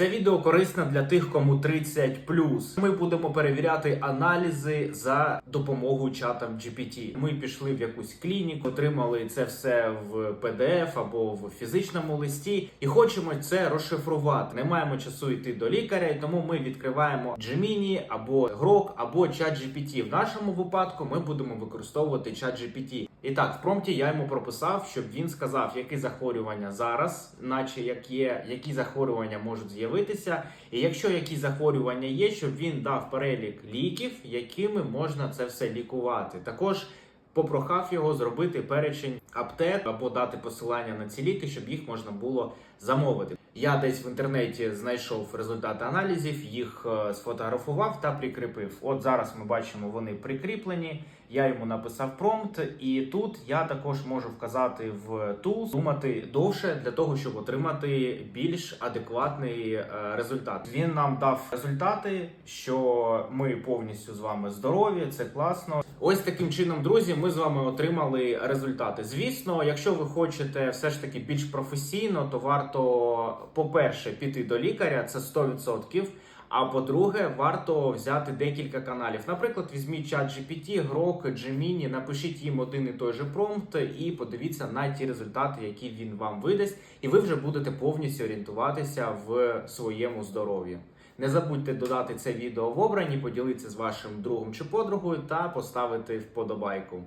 Це відео корисне для тих, кому 30 Ми будемо перевіряти аналізи за допомогою чатам GPT. Ми пішли в якусь клініку, отримали це все в PDF або в фізичному листі, і хочемо це розшифрувати. Не маємо часу йти до лікаря, і тому ми відкриваємо Gemini або Grok, або ChatGPT. В нашому випадку ми будемо використовувати ChatGPT. І так, в промпті я йому прописав, щоб він сказав, які захворювання зараз, наче як є, які захворювання можуть з'явитися, і якщо якісь захворювання є, щоб він дав перелік ліків, якими можна це все лікувати. Також попрохав його зробити перечень аптек або дати посилання на ці ліки, щоб їх можна було замовити. Я десь в інтернеті знайшов результати аналізів, їх е, сфотографував та прикріпив. От зараз ми бачимо, вони прикріплені. Я йому написав промпт, і тут я також можу вказати в Tools, думати довше для того, щоб отримати більш адекватний е, результат. Він нам дав результати, що ми повністю з вами здорові. Це класно. Ось таким чином, друзі, ми з вами отримали результати. Звісно, якщо ви хочете все ж таки більш професійно, то варто, по-перше, піти до лікаря, це 100%. А по-друге, варто взяти декілька каналів. Наприклад, візьміть чат GPT, Grok, Gemini, напишіть їм один і той же промпт і подивіться на ті результати, які він вам видасть, і ви вже будете повністю орієнтуватися в своєму здоров'ї. Не забудьте додати це відео в обрані, поділитися з вашим другом чи подругою та поставити вподобайку.